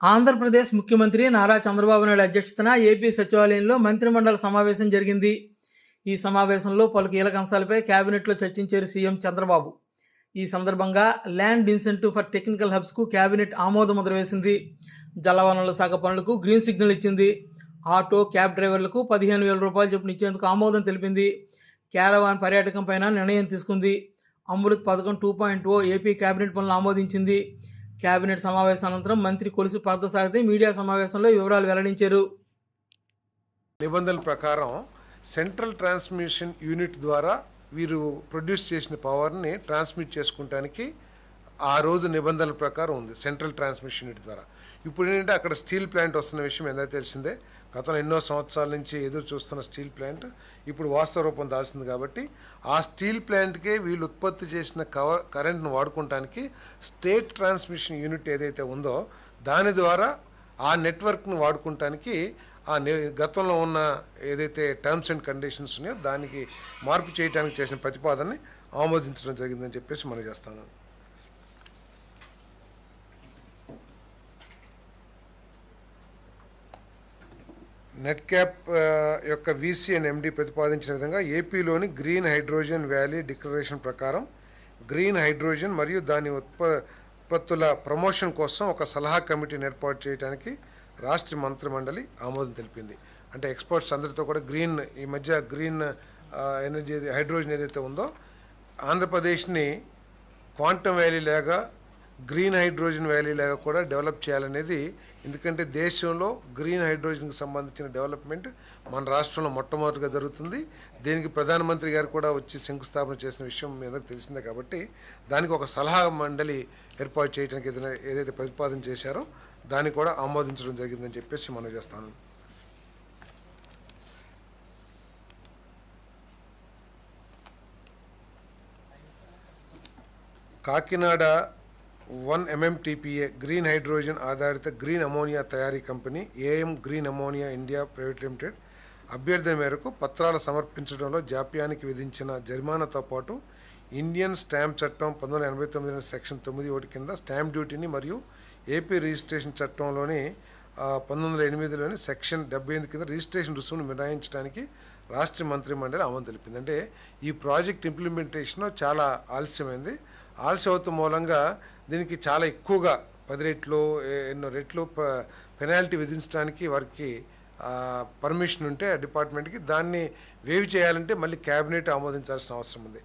ఆంధ్రప్రదేశ్ ముఖ్యమంత్రి నారా చంద్రబాబు నాయుడు అధ్యక్షతన ఏపీ సచివాలయంలో మంత్రిమండలి సమావేశం జరిగింది. ఈ సమావేశంలో పలు కీలక అంశాలపై కేబినెట్లో చర్చించారు సీఎం చంద్రబాబు. ఈ సందర్భంగా ల్యాండ్ ఇన్సెంటివ్ ఫర్ టెక్నికల్ హబ్స్కు కేబినెట్ ఆమోద ముద్ర వేసింది. జలవనరుల శాఖ పనులకు గ్రీన్ సిగ్నల్ ఇచ్చింది. ఆటో క్యాబ్ డ్రైవర్లకు పదిహేను వేల రూపాయలు చొప్పున ఇచ్చేందుకు ఆమోదం తెలిపింది. క్యారవాన్ పర్యాటకం పైన నిర్ణయం తీసుకుంది. అమృత్ పథకం two point O AP cabinet పనులు ఆమోదించింది. కేబినెట్ సమావేశం అనంతరం మంత్రి కొలుసు పార్థసారథి మీడియా సమావేశంలో వివరాలు వెల్లడించారు. నిబంధనల ప్రకారం సెంట్రల్ ట్రాన్స్మిషన్ యూనిట్ ద్వారా వీరు ప్రొడ్యూస్ చేసిన పవర్ని ట్రాన్స్మిట్ చేసుకుంటానికి ఆ రోజు నిబంధనల ప్రకారం ఉంది సెంట్రల్ ట్రాన్స్మిషన్ యూనిట్ ద్వారా. ఇప్పుడు ఏంటంటే అక్కడ స్టీల్ ప్లాంట్ వస్తున్న విషయం ఏదైతే తెలిసిందే? గతంలో ఎన్నో సంవత్సరాల నుంచి ఎదురు చూస్తున్న స్టీల్ ప్లాంట్ ఇప్పుడు వాస్తవ రూపం దాల్సింది కాబట్టి ఆ స్టీల్ ప్లాంట్కే వీళ్ళు ఉత్పత్తి చేసిన కవర్ కరెంట్ను వాడుకోవటానికి స్టేట్ ట్రాన్స్మిషన్ యూనిట్ ఏదైతే ఉందో దాని ద్వారా ఆ నెట్వర్క్ను వాడుకోవటానికి ఆ గతంలో ఉన్న ఏదైతే టర్మ్స్ అండ్ కండిషన్స్ ఉన్నాయో దానికి మార్పు చేయడానికి చేసిన ప్రతిపాదనని ఆమోదించడం జరిగిందని చెప్పేసి మనం చేస్తాను. నెట్ క్యాప్ యొక్క వీసీఎన్ ఎండి ప్రతిపాదించిన విధంగా ఏపీలోని గ్రీన్ హైడ్రోజన్ వ్యాలీ డిక్లరేషన్ ప్రకారం గ్రీన్ హైడ్రోజన్ మరియు దాని ఉత్ప ఉత్పత్తుల ప్రమోషన్ కోసం ఒక సలహా కమిటీని ఏర్పాటు చేయడానికి రాష్ట్ర మంత్రిమండలి ఆమోదం తెలిపింది. అంటే ఎక్స్పర్ట్స్ అందరితో కూడా గ్రీన్ ఈ మధ్య గ్రీన్ ఎనర్జీ హైడ్రోజన్ ఏదైతే ఉందో ఆంధ్రప్రదేశ్ని క్వాంటమ్ వ్యాలీ లాగా గ్రీన్ హైడ్రోజన్ వ్యాలీ లాగా కూడా డెవలప్ చేయాలనేది ఎందుకంటే దేశంలో గ్రీన్ హైడ్రోజన్కి సంబంధించిన డెవలప్మెంట్ మన రాష్ట్రంలో మొట్టమొదటిగా జరుగుతుంది. దీనికి ప్రధానమంత్రి గారు కూడా వచ్చి శంకుస్థాపన చేసిన విషయం మీ తెలిసిందే కాబట్టి దానికి ఒక సలహా మండలి ఏర్పాటు చేయడానికి ఏదైనా ఏదైతే ప్రతిపాదన చేశారో దాన్ని కూడా ఆమోదించడం జరిగిందని చెప్పేసి మనం చేస్తాను. Kakinada one MMTPA green hydrogen ఆధారిత గ్రీన్ అమోనియా తయారీ company AM green ammonia India private limited అభ్యర్థన మేరకు పత్రాలు సమర్పించడంలో జాప్యానికి విధించిన జరిమానాతో పాటు ఇండియన్ స్టాంప్ చట్టం పంతొమ్మిది వందల ఎనభై తొమ్మిది సెక్షన్ తొమ్మిది ఒకటి కింద స్టాంప్ డ్యూటీని మరియు ఏపీ రిజిస్ట్రేషన్ చట్టంలోని పంతొమ్మిది వందల ఎనిమిదిలోని సెక్షన్ డెబ్బై ఎనిమిది కింద రిజిస్ట్రేషన్ రుసుమును మినహాయించడానికి రాష్ట్ర మంత్రి మండలి ఆమోదం తెలిపింది. అంటే ఈ ప్రాజెక్ట్ ఇంప్లిమెంటేషన్ చాలా ఆలస్యమైంది. ఆలస్యం మూలంగా దీనికి చాలా ఎక్కువగా పది రెట్లు ఎన్నో రెట్లు పెనాల్టీ విధించడానికి వారికి పర్మిషన్ ఉంటే ఆ డిపార్ట్మెంట్కి దాన్ని వేవ్ చేయాలంటే మళ్ళీ క్యాబినెట్ ఆమోదించాల్సిన అవసరం ఉంది.